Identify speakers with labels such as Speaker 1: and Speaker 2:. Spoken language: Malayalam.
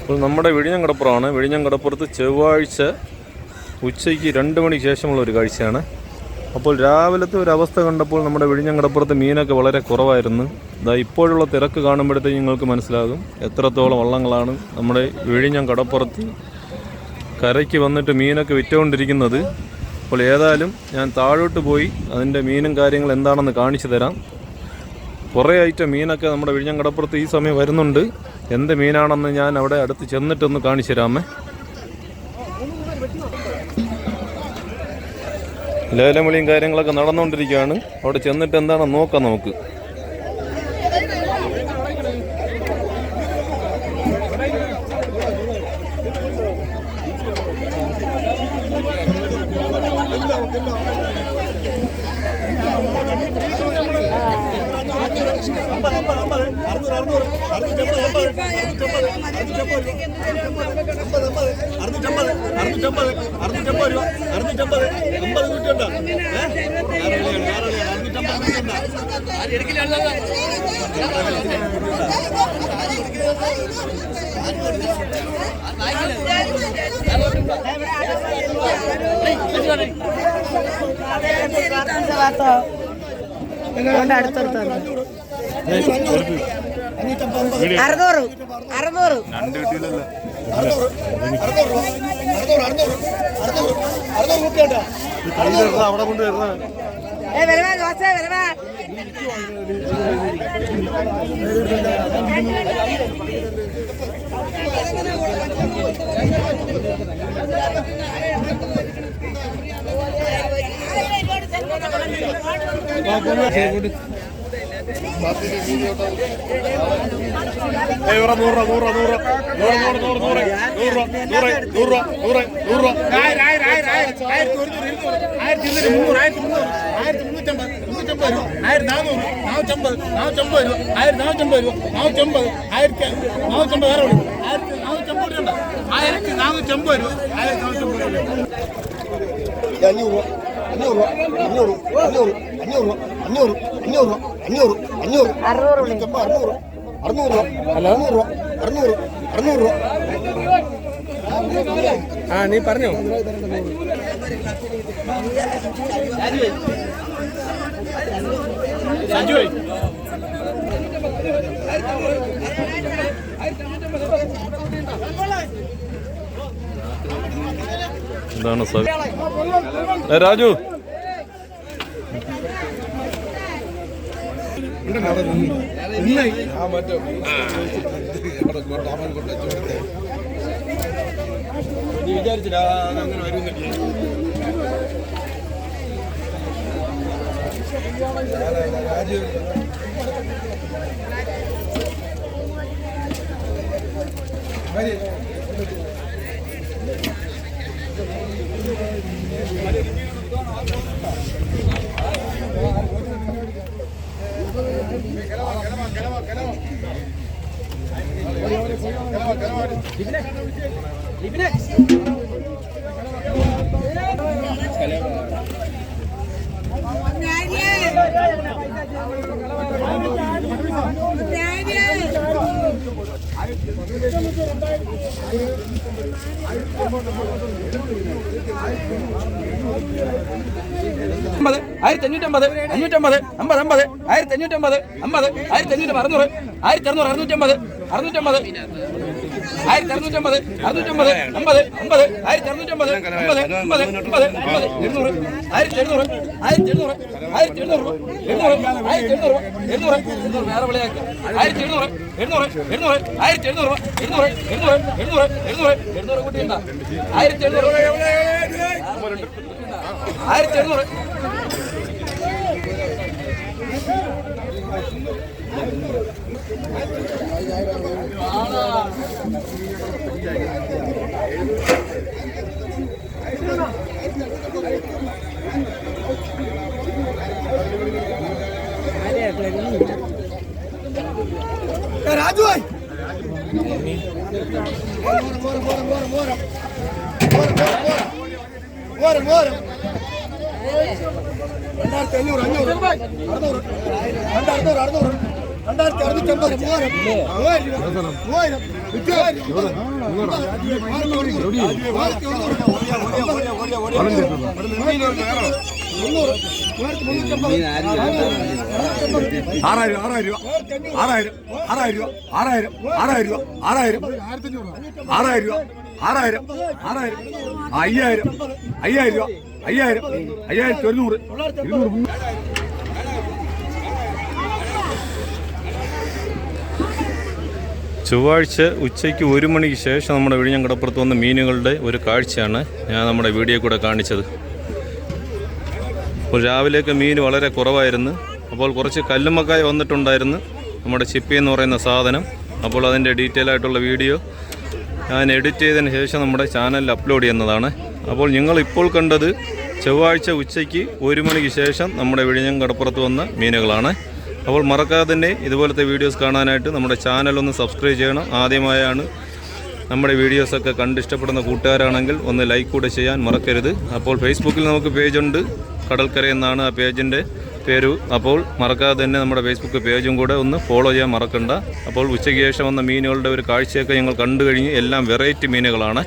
Speaker 1: അപ്പോൾ നമ്മുടെ വിഴിഞ്ഞം കടപ്പുറമാണ് വിഴിഞ്ഞം കടപ്പുറത്ത് ചൊവ്വാഴ്ച ഉച്ചയ്ക്ക് രണ്ട് മണിക്ക് ശേഷമുള്ള ഒരു കാഴ്ചയാണ്. അപ്പോൾ രാവിലത്തെ ഒരു അവസ്ഥ കണ്ടപ്പോൾ നമ്മുടെ വിഴിഞ്ഞം കടപ്പുറത്ത് മീനൊക്കെ വളരെ കുറവായിരുന്നു. ഇതാ ഇപ്പോഴുള്ള തിരക്ക് കാണുമ്പോഴത്തേക്ക് നിങ്ങൾക്ക് മനസ്സിലാകും എത്രത്തോളം വള്ളങ്ങളാണ് നമ്മുടെ വിഴിഞ്ഞം കടപ്പുറത്ത് കരയ്ക്ക് വന്നിട്ട് മീനൊക്കെ വിറ്റുകൊണ്ടിരിക്കുന്നത് അപ്പോൾ ഏതായാലും ഞാൻ താഴോട്ട് പോയി അതിന്റെ മീനും കാര്യങ്ങൾ എന്താണെന്ന് കാണിച്ചു തരാം. കുറേ ഐറ്റം മീനൊക്കെ നമ്മുടെ വിഴിഞ്ഞം കടപ്പുറത്ത് ഈ സമയം വരുന്നുണ്ട്. എന്ത് മീനാണെന്ന് ഞാൻ അവിടെ അടുത്ത് ചെന്നിട്ടൊന്ന് കാണിച്ചു തരാമേ. ലേലവിളിയും കാര്യങ്ങളൊക്കെ നടന്നുകൊണ്ടിരിക്കുകയാണ്. അവിടെ ചെന്നിട്ട് എന്താണെന്ന് നോക്കാം നമുക്ക്.
Speaker 2: അറുന്നൂറ്റമ്പത് അറുന്നൂറ്റമ്പത് അറുന്നൂറ്റമ്പത് രൂപ അറുന്നൂറ്റമ്പത് അമ്പത് നൂറ്റുണ്ടോ അറുന്നൂറ്റമ്പത് നൂറ്റുണ്ടോ
Speaker 3: അടുത്തടുത്ത് അറുന്നൂറ് അറുന്നൂറ്.
Speaker 1: അവിടെ കൊണ്ട്
Speaker 3: ഏ വരവാ ദോശ വരവാ.
Speaker 1: ചേക്കൂട്ട് നൂറ് നൂറ് നൂറ് നൂറ് നൂറ് നൂറ് നൂറ് നൂറ് നൂറ് നൂറ് നൂറ് നൂറ് നൂറ്
Speaker 2: ആയിരത്തി ഇരുന്നൂറ് മുന്നൂറ് ആയിരത്തി മുന്നൂറ് ആയിരത്തി മുന്നൂറ്റമ്പത് മുന്നൂറ്റമ്പത് രൂപ ആയിരത്തി നാനൂറ് നാനൂറ്റമ്പത് നാനൂറ്റമ്പത് രൂപ ആയിരത്തി നാനൂറ്റമ്പത് രൂപ നാനൂറ്റമ്പത് ആയിരത്തി നാനൂറ്റമ്പത് വേറെ ആയിരത്തി നാനൂറ്റമ്പത് രൂപ ആയിരത്തി നാനൂറ്റമ്പത് രൂപ ആയിരത്തി നാനൂറ്റമ്പത് രൂപ അഞ്ഞൂറ് രൂപ അഞ്ഞൂറ് രൂപ അഞ്ഞൂറ് അഞ്ഞൂറ് അഞ്ഞൂറ് അഞ്ഞൂറ് അഞ്ഞൂറ് അഞ്ഞൂറ്. അഞ്ഞൂറ്
Speaker 3: അറുന്നൂറ്
Speaker 2: അറുന്നൂറ്. അറുന്നൂറ് രൂപ അല്ല അറുന്നൂറ് രൂപ അറുന്നൂറ്. അറുന്നൂറ് രൂപ ആ നീ പറഞ്ഞോ? സഞ്ജുവേ.
Speaker 1: എന്താണ് സാർ
Speaker 2: വിചാരിച്ചില്ല അങ്ങനെ വരുന്നില്ല?
Speaker 4: Rajeev Thank you. లిపినెక్స్ ആയിരത്തി അഞ്ഞൂറ്റമ്പത് അഞ്ഞൂറ്റമ്പത് അമ്പത് അമ്പത് ആയിരത്തി അഞ്ഞൂറ്റമ്പത് അമ്പത് ആയിരത്തി അഞ്ഞൂറ്റമ്പത് അറുന്നൂറ് ആയിരത്തി അറുന്നൂറ് അറുന്നൂറ്റമ്പത് അറുന്നൂറ്റമ്പത്. ആയിരത്തി അറുന്നൂറ്റമ്പത് അറുന്നൂറ്റമ്പത് അമ്പത് അമ്പത് ആയിരത്തി അറുന്നൂറ്റമ്പത് അമ്പത് അമ്പത് അമ്പത് അമ്പത് എഴുന്നൂറ് ആയിരത്തി എഴുന്നൂറ് ആയിരത്തി എഴുന്നൂറ് ആയിരത്തി എഴുന്നൂറ് എഴുന്നൂറ് ആയിരത്തി എണ്ണൂറ് എണ്ണൂറ് വേറെ വിളയാക്കി ആയിരത്തി എണ്ണൂറ് എണ്ണൂറ് എണ്ണൂറ് ആയിരത്തി എണ്ണൂറ് എണ്ണൂറ് എണ്ണൂറ് എണ്ണൂറ് എണ്ണൂറ് എഴുന്നൂറ് കൂട്ടിയുണ്ട ആയിരത്തി ai ay! Bora,
Speaker 2: bora, bora, bora, bora! മോരം മോരം രണ്ടായിരത്തി അഞ്ഞൂറ് അഞ്ഞൂറ് അറുന്നൂറ് രണ്ട് അറുന്നൂറ് അറുന്നൂറ് രണ്ടായിരത്തി അറുന്നൂറ്റി അമ്പത് മൂവായിരം മൂവായിരം മൂവായിരം
Speaker 5: ആറായിരം ആറായിരം രൂപ ആറായിരം ആറായിരം ആറായിരം ആറായിരം ആറായിരം രൂപ ആറായിരം ആറായിരം അയ്യായിരം അയ്യായിരം രൂപ അയ്യായിരം അയ്യായിരത്തി ഒരുന്നൂറ് ഇരുന്നൂറ്
Speaker 1: ചൊവ്വാഴ്ച ഉച്ചയ്ക്ക് ഒരു മണിക്ക് ശേഷം നമ്മുടെ വിഴിഞ്ഞം കടപ്പുറത്ത് വന്ന മീനുകളുടെ ഒരു കാഴ്ചയാണ് ഞാൻ നമ്മുടെ വീഡിയോ കൂടെ കാണിച്ചത്. അപ്പോൾ രാവിലെയൊക്കെ മീൻ വളരെ കുറവായിരുന്നു. അപ്പോൾ കുറച്ച് കല്ലുമ്മക്കായ വന്നിട്ടുണ്ടായിരുന്നു നമ്മുടെ ചിപ്പി എന്ന് പറയുന്ന സാധനം. അപ്പോൾ അതിന്റെ ഡീറ്റെയിൽ ആയിട്ടുള്ള വീഡിയോ ഞാൻ എഡിറ്റ് ചെയ്തതിന് ശേഷം നമ്മുടെ ചാനലിൽ അപ്ലോഡ് ചെയ്യുന്നതാണ്. അപ്പോൾ നിങ്ങൾ ഇപ്പോൾ കണ്ടത് ചൊവ്വാഴ്ച ഉച്ചയ്ക്ക് ഒരു മണിക്ക് ശേഷം നമ്മുടെ വിഴിഞ്ഞം കടപ്പുറത്ത് വന്ന മീനുകളാണ്. അപ്പോൾ മറക്കാതെ തന്നെ ഇതുപോലത്തെ വീഡിയോസ് കാണാനായിട്ട് നമ്മുടെ ചാനൽ ഒന്ന് സബ്സ്ക്രൈബ് ചെയ്യണം. ആദ്യമായാണ് നമ്മുടെ വീഡിയോസൊക്കെ കണ്ട് ഇഷ്ടപ്പെടുന്ന കൂട്ടുകാരാണെങ്കിൽ ഒന്ന് ലൈക്ക് കൂടെ ചെയ്യാൻ മറക്കരുത്. അപ്പോൾ ഫേസ്ബുക്കിൽ നമുക്ക് പേജുണ്ട് കടൽക്കര എന്നാണ് ആ പേജിന്റെ പേര്. അപ്പോൾ മറക്കാതെ തന്നെ നമ്മുടെ ഫേസ്ബുക്ക് പേജും കൂടെ ഒന്ന് ഫോളോ ചെയ്യാൻ മറക്കണ്ട. അപ്പോൾ ഉച്ചയ്ക്ക് ശേഷം വന്ന മീനുകളുടെ ഒരു കാഴ്ചയൊക്കെ ഞങ്ങൾ കണ്ടു കഴിഞ്ഞ് എല്ലാം വെറൈറ്റി മീനുകളാണ്.